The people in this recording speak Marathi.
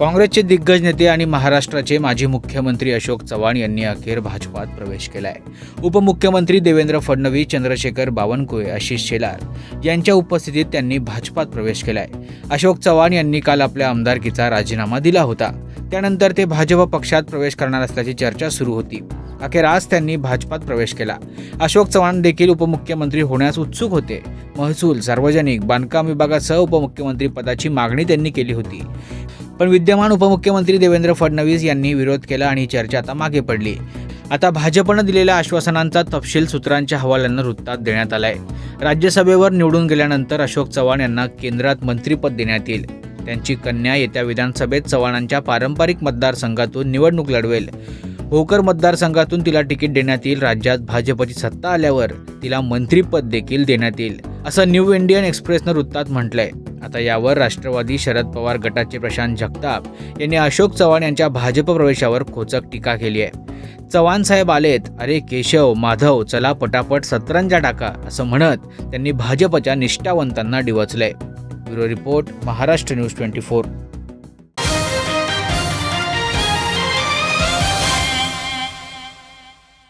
काँग्रेसचे दिग्गज नेते आणि महाराष्ट्राचे माजी मुख्यमंत्री अशोक चव्हाण यांनी अखेर भाजपात प्रवेश केलाय. उपमुख्यमंत्री देवेंद्र फडणवीस चंद्रशेखर बावनकुळे आशिष शेलार यांच्या उपस्थितीत त्यांनी भाजपात प्रवेश केलाय. अशोक चव्हाण यांनी काल आपल्या आमदारकीचा राजीनामा दिला होता. त्यानंतर ते भाजप पक्षात प्रवेश करणार असल्याची चर्चा सुरू होती. अखेर आज त्यांनी भाजपात प्रवेश केला. अशोक चव्हाण देखील उपमुख्यमंत्री होण्यास उत्सुक होते. महसूल सार्वजनिक बांधकाम विभागासह उपमुख्यमंत्री पदाची मागणी त्यांनी केली होती. पण विद्यमान उपमुख्यमंत्री देवेंद्र फडणवीस यांनी विरोध केला आणि चर्चा आता मागे पडली. आता भाजपनं दिलेल्या आश्वासनांचा तपशील सूत्रांच्या हवाल्यानं वृत्तात देण्यात आलाय. राज्यसभेवर निवडून गेल्यानंतर अशोक चव्हाण यांना केंद्रात मंत्रिपद देण्यात येईल. त्यांची कन्या येत्या विधानसभेत चव्हाणांच्या पारंपरिक मतदारसंघातून निवडणूक लढवेल. भोकर मतदारसंघातून तिला तिकीट देण्यात येईल. राज्यात भाजपची सत्ता आल्यावर तिला मंत्रीपद देखील देण्यात येईल असं न्यू इंडियन एक्सप्रेसनं वृत्तात म्हटलंय. आता यावर राष्ट्रवादी शरद पवार गटाचे प्रशांत जगताप यांनी अशोक चव्हाण यांच्या भाजप प्रवेशावर खोचक टीका केली आहे. चव्हाण साहेब आलेत अरे केशव माधव चला पटापट सतरंजा टाका असं म्हणत त्यांनी भाजपच्या निष्ठावंतांना डिवचलंय. Bureau report Maharashtra news twenty four.